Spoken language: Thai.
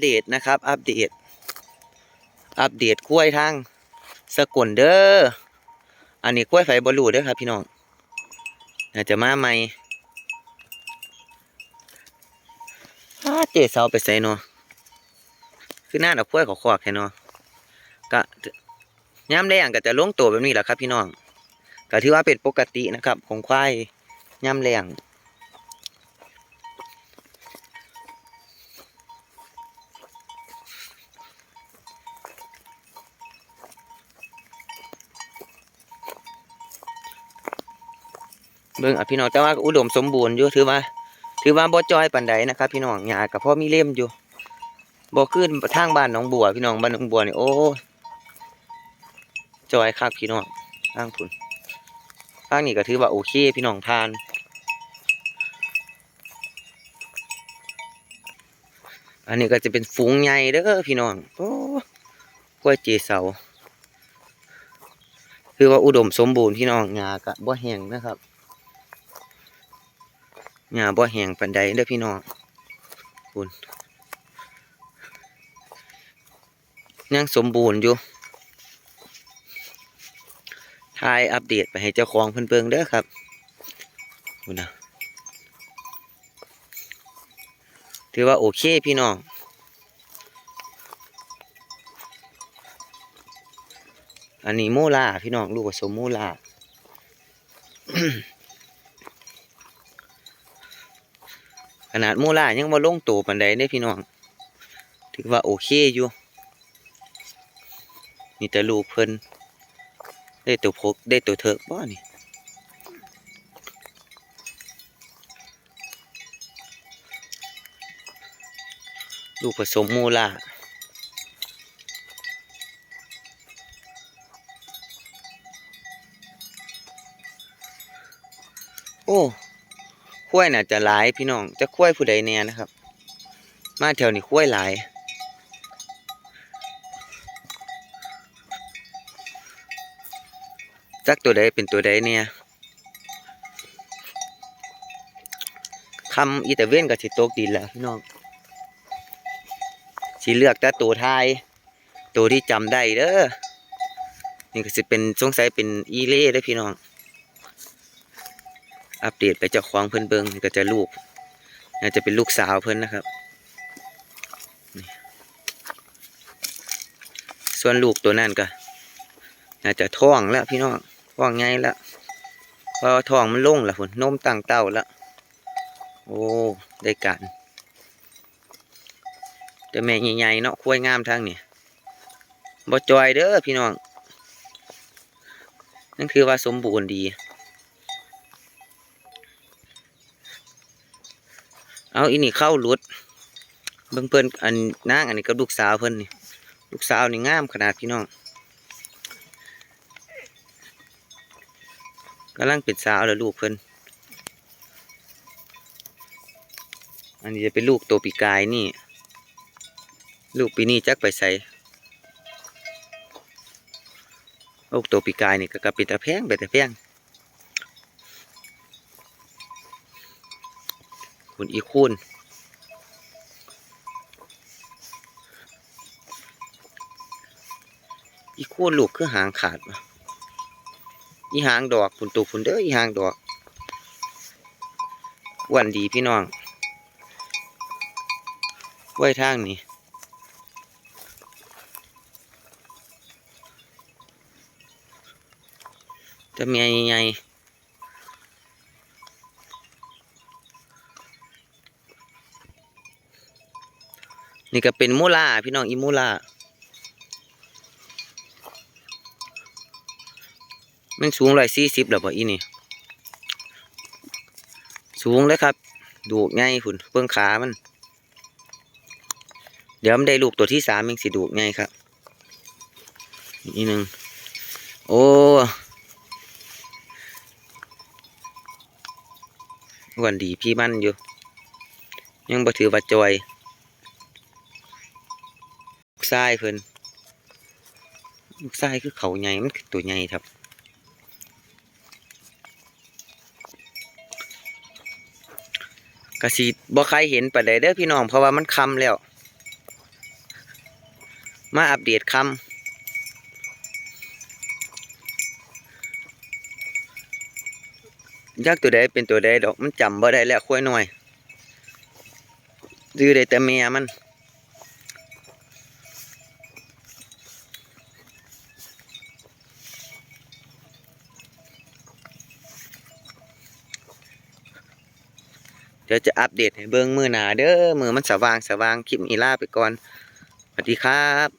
เดตนะครับ อัปเดต อัปเดตกล้วยทางสกุลเด้ออันนี้กล้วยไฟบอลูเด้อครับพี่น้องน่าจจะมาใหม่อ้าเจเสาไปใส่เนาะคือหน้าดอกกล้วยขอขอกแค่เนาะก็ย้ำแรงก็จะลงตัวแบบนี้แหละครับ พี่น้องก็ถือว่าเป็นปกตินะครับ ของควายย้ำแรง เบิ่งอะพี่น้องแต่ว่าอุดมสมบูรณ์อยู่ถือว่า ถือว่าบ่จอยปานใดนะครับ พี่น้องหญ้าก็พอมีเล่มอยู่บ่ขึ้นทางบ้านหนองบัว พี่น้องบ้านหนองบัวนี่โอ้จอยครับพี่น้องทางพุ่นทางนี้ก็ถือว่าโอเคพี่น้องผ่านอันนี้ก็จะเป็นฝูงใหญ่เด้อพี่น้องโอ้กล้วยเจเสา คือว่าอุดมสมบูรณ์พี่น้องหญ้าก็บ่แห้งนะครับ หญ้าบ่แห้งปานใดเด้อพี่น้องคุณยังสมบูรณ์อยู่ทายอัปเดตไปให้เจ้าของเพิ่นเบิ่งเด้อครับคุณนะถือว่าโอเคพี่น้องอันนี้โมลาพี่น้องลูกผสมโมลา นาดโมล่ายังมาลงตัวปันใดได้พี่น้อง ถือว่าโอเคอยู่นี่แต่ลูกเพิ่นได้ตัวพกได้ตัวเถิกบ่นี่ลูกผสมโมล่าโอ้ ข้วยน่ะจะหลายพี่น้องจะข้วยผู้ใดแน่นะครับ มาแถวนี้ข้วยหลายจักตัวใดเป็นตัวใดเนี่ยคำอีแต่เวนกับสิตกดินแล้วพี่น้องสิเลือกแต่ตัวทาย ตัวที่จำได้เด้อนี่ก็สิเป็นสงสัยเป็นอีเล่เด้พี่น้อง อัปเดตไปเจ้าของเพิ่นเบิงก็จะลูกน่าจะเป็นลูกสาวเพิ่นนะครับ ส่วนลูกตัวนั้นก็น่าจะท้องแล้วพี่น้องท้องใหญ่แล้วเพอท้องมันโล่งล้วพุ่นนมตั้งเต้าแล้วโอ้ได้การแต่แม่ใหญ่ๆเนาะคุ้ยงามทางนี่บ่จอยเด้อพี่น้องนั่นคือว่าสมบูรณ์ดี เอาอีนี่เข้ารุดเบิ่งเพิ่นอันนางอันนี้ก็ลูกสาวเพิ่นนี่ลูกสาวนี่งามขนาดพี่น้องกำลังเป็นสาวแล้วลูกเพิ่นอันนี้จะเป็นลูกตัวปีกายนี่ ลูกปีนี้จักไปใส่ลูกตัวปีกายนี่ก็กระปิดตะแพงไปแต่แพง คุณอีคูนอีคูนลูกคือหางขาดวะอีหางดอกฝุ่นตูฝุ่นเด้ออีหางดอกวันดีพี่น้องไว้ทางนี้จะมีให นี่ก็เป็นมูลาพี่น้องอีมูลามันสูงร้อยสี่สิบแล้วบ่อีนี่ สูงเลยครับ ดูกง่ายคุณเบื้องขามัน เดี๋ยวมันได้ลูกตัวที่สามยังสิดูกง่ายครับอีกหนึ่งโอ้วันดีพี่มันอยู่ ยังบ่ถือว่าจอย ทรายเพิ่นลูกทรายคือเขาใหญ่มันคือตัวใหญ่ครับกระสิบ่ใครเห็นปานใดเด้อพี่น้องเพราะว่ามันค่ำแล้ว มาอัปเดตคำยักษ์ตัวใดเป็นตัวใดดอกมันจำบ่ได้แล้วค่อยหน่อยดื้อได้แต่เมียมัน เดี๋ยวจะอัปเดตให้เบิ้งมือหนาเด้อมือมันสว่างสว่างคลิปนี้ลาไปก่อนสวัสดีครับ